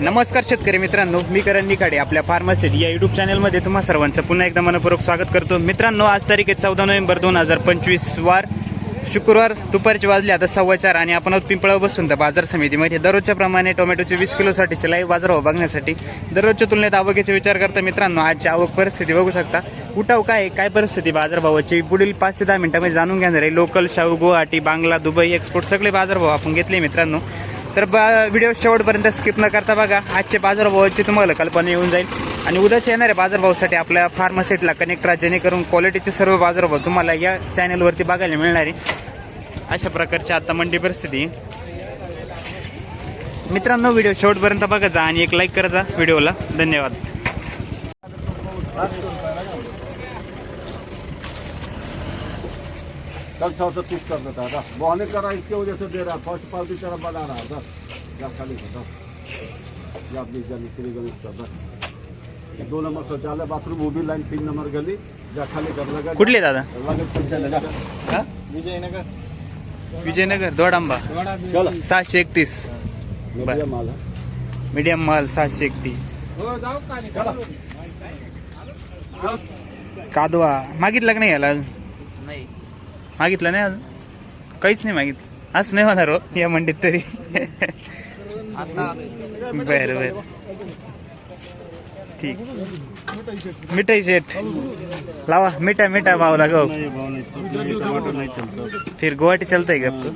नमस्कार शेतकरी मित्रांनो मी करण निकाडे आपल्या फार्मासिट या युट्यूब चॅनलमध्ये तुम्हा सर्वांचं पुन्हा एकदा मनपूर्वक स्वागत करतो. मित्रांनो आज तारीख आहे चौदा नोव्हेंबर दोन हजार पंचवीस वार. शुक्रवार दुपारचे वाजले आता सव्वा चार आणि आपण पिंपळा बसून तर बाजार समितीमध्ये. दररोजच्या प्रमाणे टोमॅटोचे वीस किलोसाठीचे लाईव्ह बाजारभाव हो बघण्यासाठी. दररोजच्या तुलनेत आवकीचा विचार करता मित्रांनो आजची आवक परिस्थिती बघू शकता. उठाव काय काय परिस्थिती बाजारभावाची? पुढील पाच ते दहा मिनिटांमध्ये जाणून घेणार आहे local Shahu Guwahati Bangla Dubai export सगळे बाजारभाव आपण घेतले मित्रांनो. तर बा- व्हिडिओ शेवटपर्यंत स्किप न करता बघा. आजचे बाजारभावाची तुम्हाला कल्पना येऊन जाईल. आणि उद्याच्या येणाऱ्या बाजारभावासाठी आपल्या फार्मासिटला कनेक्ट राहा जेणेकरून क्वालिटीचे सर्व बाजारभाव तुम्हाला या चॅनलवरती बघायला मिळणार आहे. अशा प्रकारची आता मंडी परिस्थिती. मित्रांनो व्हिडिओ शेवटपर्यंत बघा जा आणि एक लाईक करा जा व्हिडिओला धन्यवाद. कल सौ से तीस कर देता था करा इसके वजह से दे रहा फर्स्ट पार्टी तेरा बना रहा था या खाली कर या अपनी श्री गणेश कर दो नंबर शौचालय बाथरूम वो भी लाइन तीन नंबर गली. खाली कर लगा कुठले दादा? लगे पैसा लगा हा? विजयनगर. विजयनगर दोडांबा. चलो. सहाशे एकतीस. बढ़िया माल है. मीडियम माल सहाशे एकतीस. कादवा. मागितलं का नाही याला अजून? मागितलं नाही अजून? काहीच नाही मागितलं. असं नाही होणार हो या मंडीत तरी. बर बर. ठीक। मिठाई सेट। लावा मिठा मिठा भाव लगाओ नहीं नहीं नहीं चलता फिर गुवाहाटी चलता है क्या आपको?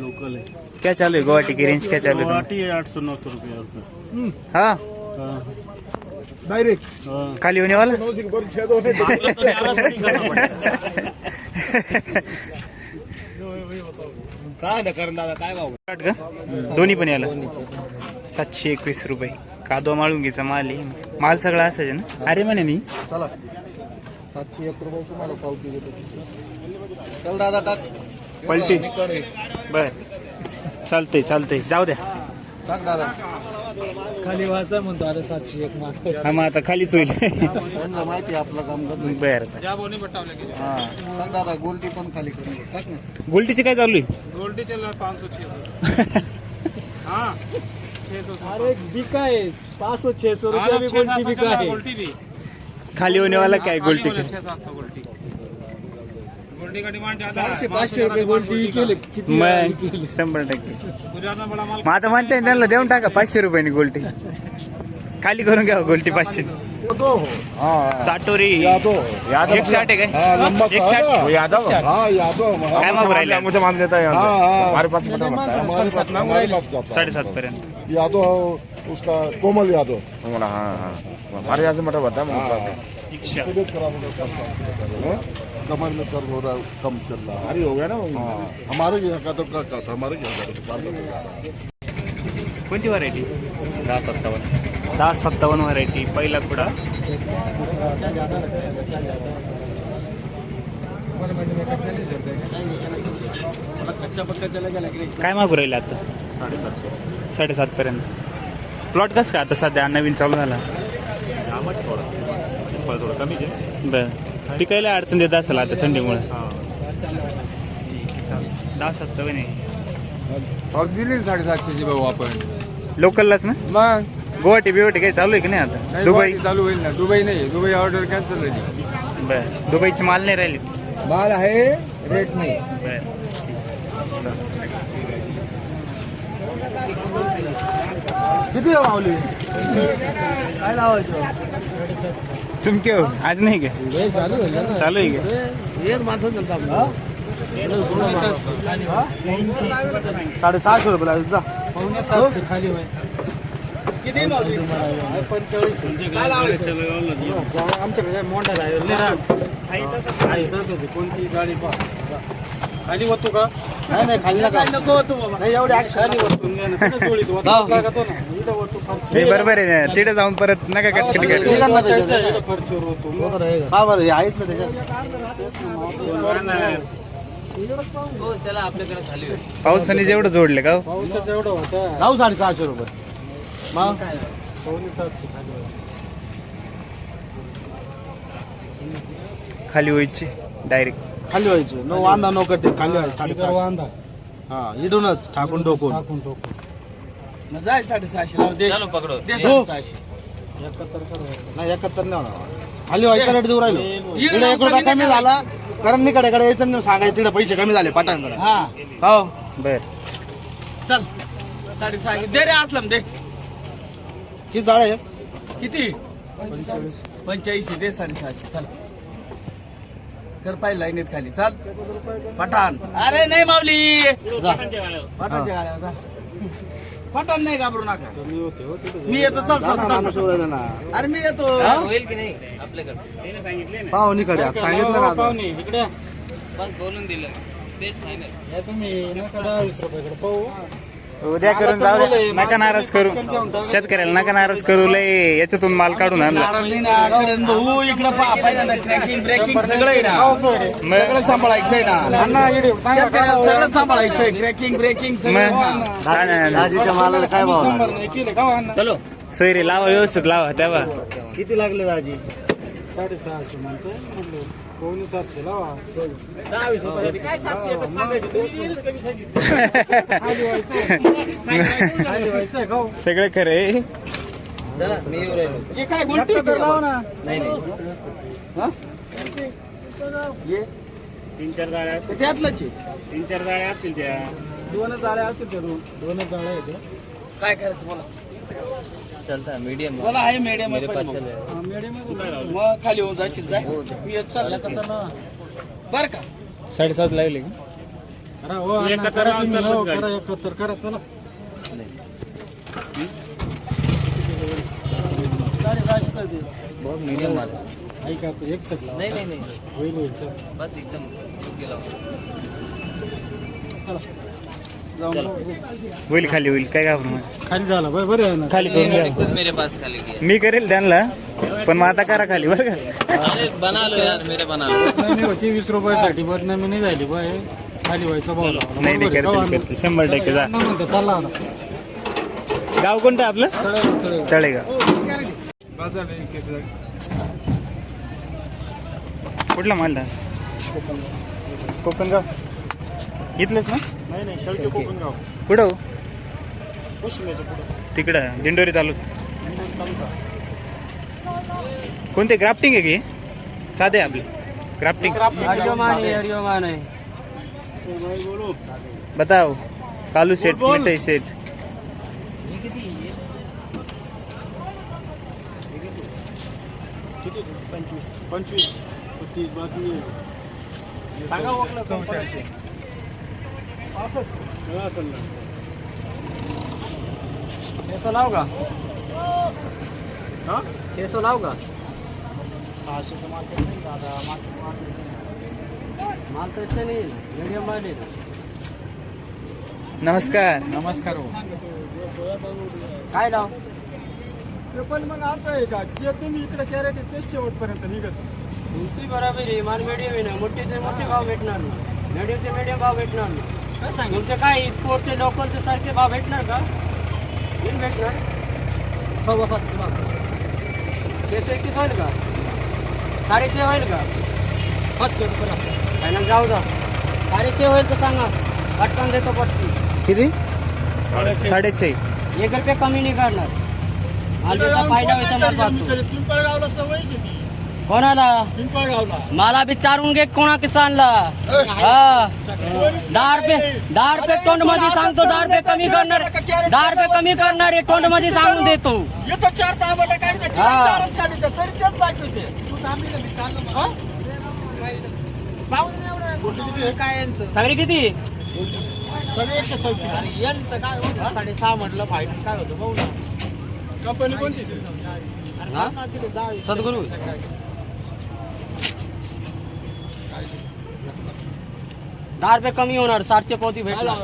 लोकल है क्या चालू है गुवाहाटी की रेंज क्या चालू है है आठ सौ नौ सौ रुपये रुपये हाँ। डायरेक्ट। खाली होने वाला? काय दादा? काय भाव? काट दोन्ही पण याला सातशे एकवीस रुपये। कादवा माळुंगीचा माल आहे. माल सगळा असायचा ना? अरे म्हणे नी. चला. सातशे एक रुपये तुम्हाला पावती देतो. चल दादा टाक. पलटी. बर. चालतंय चालतंय. जाऊ द्या. टाक दादा. खाली वाचा म्हणतो आता सातशे एक मार्क हा मग आता खालीच होईल. त्यांना माहिती आहे आपलं काम करतो बर. हा. सांग दादा गोलटी पण खाली करून दे. टाक ना. गोल्टीची काय चालू आहे? अरे बिका है पाँच सौ छह सौ रुपया भी गोल्टी बिका है खाली होने वाला काय गोल्टी. चारशे पाचशे रुपये गोल्टी केले. किती मग शंभर टक्के. मग आता म्हणते त्यांना देऊन टाका पाचशे रुपयानी गोल्टी. खाली करून घ्या गोल्टी पाचशे. साटोरी। एकशे आठ आहे काय? एकशे आठ यादव हाँ? यादव काय मागू राहिले मुझे मान देता है हमारे पास हमारे पास हमारे पास जाता साडेसात पर्यंत है। यादव उसका कोमल यादव। हाँ हाँ। हमारे यहाँ से मटर बनता है। हाँ। एकशे आठ. तबीयत खराब हो गया कमर में दर्द हो रहा है कम चल रहा है। भारी हो गया ना वो। हाँ। हमारे यहाँ का तो का, का था? हमारे यहाँ का तो दुकान में मिल रहा है। कोणती व्हरायटी दहा सत्तावन्न व्हरायटी पहिला कुडा. काय मागू राहिले आता? साडेसातशे. साडेसात पर्यंत प्लॉट कसं का आता सध्या नवीन चालू झाला? बर. पिकायला अडचण देत असेल आता थंडीमुळे. हां दहा सत्तावन्न आहे. साडेसातशेची भाऊ आपण. लोकललाच ना? मग? गुवाहाटी बिवाहाटी काही चालू आहे की नाही आता? दुबई? चालू होईल ना. दुबई नाही दुबई ऑर्डर कॅन्सल झाली. बर. दुबईची माल नाही राहिली? माल आहे रेट नाही. बर. किती माऊली काय लावायचं? तुमके हो. आज नाही का? हे चालू आहे ना. चालू आहे का? एक माणसं चालतं आपलं. साडेसहाशे रुपये लागेल. जा. पावणे सातशे खाली व्हायचं किती पंचेचाळीस आमच्याकडे मोठा कोणती गाडी खाली होतो का? नाही नाही खाली नका. नको होतो बाबा. नाही एवढी खाली होतो बरोबर आहे. तिथे जाऊन परत नका कटकट कर खर्चवर होतो हा बरं हे आहेत ना त्याच्यात. हो चला आपल्याकडे खाली होईल पावसाने जेवढं जोडले का हो? पावसाचं एवढं होतं. राहू साडेसहाशे रुपये. मग? खाली खाली व्हायची डायरेक्ट खाली व्हायचं. नो वांदा नो कटे खाली व्हायचं साडेसहा वांदा. हा इडूनच ठाकून टोकून. टाकून. टोकून जाय साडेसहाशे लाव दे. पकडो. नाही एकाहत्तर नाही होणार. खाली व्हायचा रेट देऊ राहिलो. इकडे एक रुपया कमी झाला. कारण निकडे कडे यायचं नाही सांगायचं तिकडे पैसे कमी झाले पाटांकडे हो. बर. चल. साडेसहाशे. दे रे असलम दे. किती जाळ आहे. किती? पंच्याऐंशी दे साडेसहाशे. चल. कर पाहिजे लाईनीत खाली. चाल. पठाण. अरे नाही माऊली. पठाणच्या गाड्यावर जा. पठाण नाही घाबरू नका. मी येतो. चल चल चल. अरे मी येतो. होईल की नाही? आपल्याकडे. पाहुणीकडे आता सांगितलं ना पाहुणी इकडे. बोलून दिलं. तुम्ही वीस रुपयाकडे पाहू. उद्या करून जाऊ. नका नाराज करू. शेतकऱ्याला नका नाराज करू. लय याच्यातून माल काढून आणला. भाऊ इकडे पहिल्यांदा ट्रॅकिंग ब्रेकिंग सगळं आहे ना. मग सगळं सांभाळायचंय ना. शेतकऱ्याला सगळं सांभाळायचंय. ट्रॅकिंग ब्रेकिंग मग दाजीच्या मालाला काय भाव? चलो. सोयरे लावा व्यवस्थित लावा तेव्हा. किती लागले दाजी? साडेसहाशे म्हणतो कोणी सातशे लावा सगळं खरं. आहे हे काय गुलटी लावा ना नाही तीन चार जाळ्या त्यातलंच आहे तीन चार जाळ्या असतील त्या दोनच जाळे असतील ते दोन. दोनच आहेत. काय करायचं बोला. चलता मीडियम बोला आहे मीडियम मग. खाली होऊन जाशील जाय. मी येत चालला बर का. साडेसात लागले तू एकाहत्तर लावून चालत गाडी. एकाहत्तर करा चला. ऐका तू एक सेट नाही नाही नाही. होईल होईल चल. बस एकदम. होईल खाली होईल काय घाबरू नका. खाली झाला बरं बरं आहे ना. खाली करून घ्या. मी करेल त्यांना पण मग आता करा खाली बरं का. होती वीस रुपयासाठी बदनामी नाही झाली बाय खाली व्हायचं भाऊ. लावला. नाही नाही बरोबर आहे, करतील का करतील. शंभर टक्के जा. वांदा म्हणतो, चालला आता. गाव कोणतं आपलं? तळेगाव, तळेगाव. तळेगाव. कुठला मालदा कोकणगाव. इथलंच ना? नाही नाही शेवटी कोकणगाव कुठं हो? पुढे. तिकडं दिंडोरी तालुका. कोणते? ग्राफ्टिंग आहे की? साधे आपले. ग्राफ्टिंग. बताओ. कालू सेट मिठाई सेट किती पंचवीस. पंचवीस बातमी सांगा ओळखलं का? हा? का? सहाशेचं मार्केट नाही दादा मार्केट माल तसं नाही मीडियम माल आहे नमस्कार नमस्कार काय लाव? ते पण मग असं आहे का? जे तुम्ही इकडे कॅरेट आहे तेच शेवटपर्यंत निघत. तुमची बरोबर आहे माल मीडियम आहे ना मोठेचे मोठे भाव भेटणार ना मीडियमचे मीडियम भाव भेटणार ना काय सांग? तुमचे काय स्पोर्टचे लोकलचे सारखे भाव भेटणार का? बिल भेटणार. सव्वा सातशे भाव. एकतीस होईल का? साडेशे होईल का? सातशे रुपये फायनल जाऊ द्या साडेशे होईल तर सांगा. पटकन देतो पटकन किती? साडेचे एक रुपये कमी नाही करणार. मालदीचा फायदा पाहतो. पिंपळगावला किती कोणाला? पिंपळगावला. मला विचारून घे कोणा किसानला. हा. दहा रुपये दहा रुपये तोंडमध्ये सांगतो दहा रुपये कमी करणार दहा रुपये कमी करणार आहे तोंडमध्ये सांगून देतो. येतो चार तांबट काढते हा. चारच काढते तरी तेच दाखवते तू थांबली ना मी चाललो मग. काय सगळी किती? सगळे एकशे चौतीस. यांचं काय होतं? साडेसहा म्हटलं फायनल काय होतं बघू ना. कंपनी कोणती? सद्गुरू. दहा रुपये कमी होणार सातशे पोती भेटणार.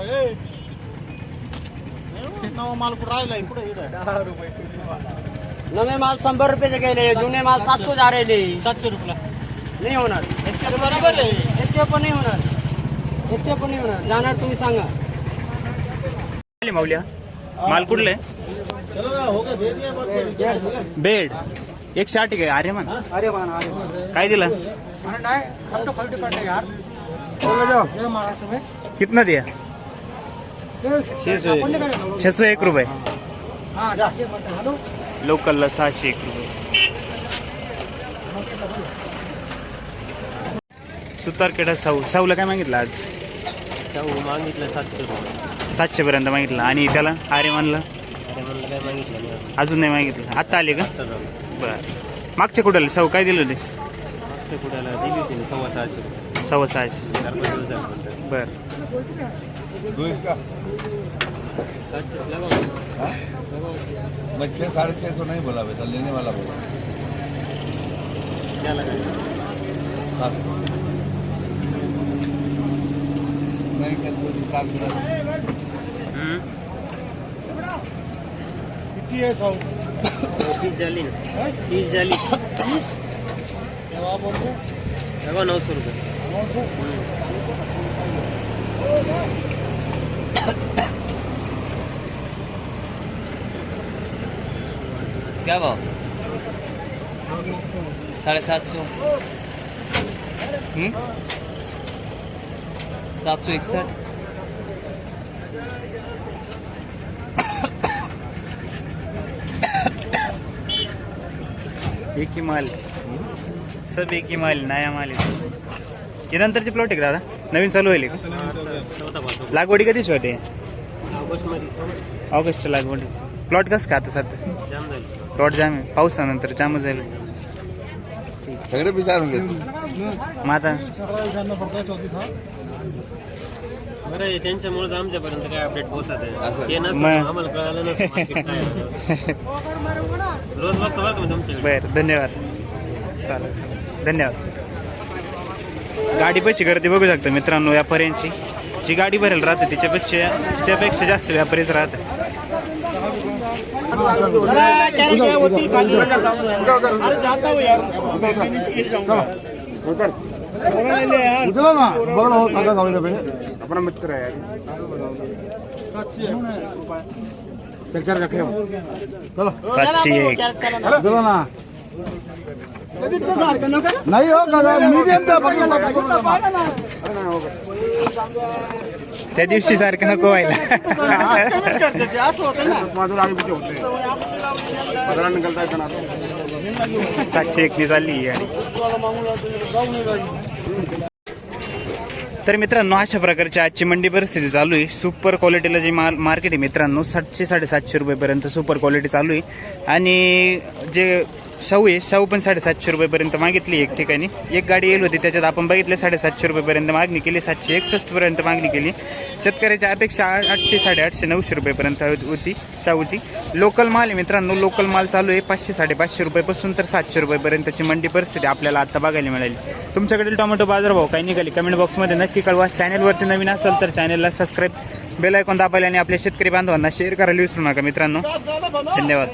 माल कुठं राहिलाय? कुठे दहा रुपये नवे माल शंभर रुपयाचे गेले जुने माल सातशे. झालेले. सातशे रुपये नाही होणार. बरोबर आहे. याचे पण नाही होणार. याचे पण नाही होणार. जाणार तुम्ही सांगा. आले माऊल्या. माल कुठले? बेड एकशे आठ आहे अरे मन अरे मान अरे काय दिलं? कितना दिया? छह सौ एक। रुपये लोकलला सहाशे एक रुपये सुतारखेडा साऊ? साऊला काय मागितलं आज? शाहू मागितलं सातशे रुपये। सातशे पर्यंत मागितलं. आणि त्याला आरे मानलं? अरे म्हणलं काय मागितलं नाही अजून. नाही मागितलं. आता आले का? बरं. मागच्या कुठं साऊ काय दिलं होते? मागच्या कुठ्याला दिली होती सव्वा सहाशे रुपये. सव्वा सहाशे चार पाच दिवस झाले म्हणतात बरं. दो इसका. सातशेच लावा मैं छः साढ़े छः सौ नहीं बोला बेटा लेने वाला बोला. त्याला काय सात सौ नहीं क्या कोई दुकान मेरा तीस झाली ना. तीस झाली. तेव्हा नऊशे रुपये. क्या भाव? साढ़े सात सौ। सात सौ इकसठ। एक ही माल सब एक ही माल नया माल आहे हे नंतरचे प्लॉट आहे का दादा? नवीन चालू होईल का? लागवडी कधीच होते? ऑगस्टच्या लागवडी. प्लॉट कसं का आता सध्या? प्लॉट जाम आहे. पावसानंतर जामच जाईल सगळे विचारून घेतो. मग आता? बरं त्यांच्यामुळे आमच्यापर्यंत काय अपडेट पोहोचत आहे. असं. ते नसतं मग. आम्हाला कळालं नसतं market काय आहे. रोज बघतो बरं का मी तुमच्याकडे. बरं धन्यवाद. चालेल चालेल. धन्यवाद. गाडी पैसे गर्दी बघू शकता मित्रांनो व्यापाऱ्यांची. जी गाडी भरेल राहते तिच्यापेक्षा तिच्यापेक्षा जास्त व्यापारीच पहिले अपना मित्र चलो सातशे एक. ना. नाही हो मीडियम त्या दिवशी सारखं नको व्हायला. सातशे एकनी चालली ही गाडी. तर मित्रांनो अशा प्रकारची आजची मंडी परिस्थिती चालू आहे. सुपर क्वालिटीला जे माल मार्केट आहे मित्रांनो सातशे साडेसातशे रुपयेपर्यंत सुपर क्वालिटी चालू आहे. आणि जे शाहू आहे. शाहू पण साडेसातशे रुपयेपर्यंत मागितली एक ठिकाणी. एक गाडी येईल होती त्याच्यात आपण बघितले साडेसातशे रुपयेपर्यंत मागणी केली सातशे एकसष्टपर्यंत मागणी केली. शेतकऱ्याची अपेक्षा आठशे साडेआठशे नऊशे रुपयेपर्यंत होती शाहूची. लोकल माल आहे मित्रांनो लोकल माल चालू आहे. पाचशे साडेपाचशे रुपयेपासून तर सातशे रुपयेपर्यंतची मंडी परिस्थिती आपल्याला आता बघायला मिळाली. तुमच्याकडील टोमॅटो बाजारभाव काही निघाली कमेंट बॉक्समध्ये नक्की कळवा. चॅनलवरती नवीन असेल तर चॅनलला सबस्क्राईब बेल आयकॉन दाबायला आणि आपल्या शेतकरी बांधवांना शेअर करायला विसरू नका मित्रांनो. धन्यवाद.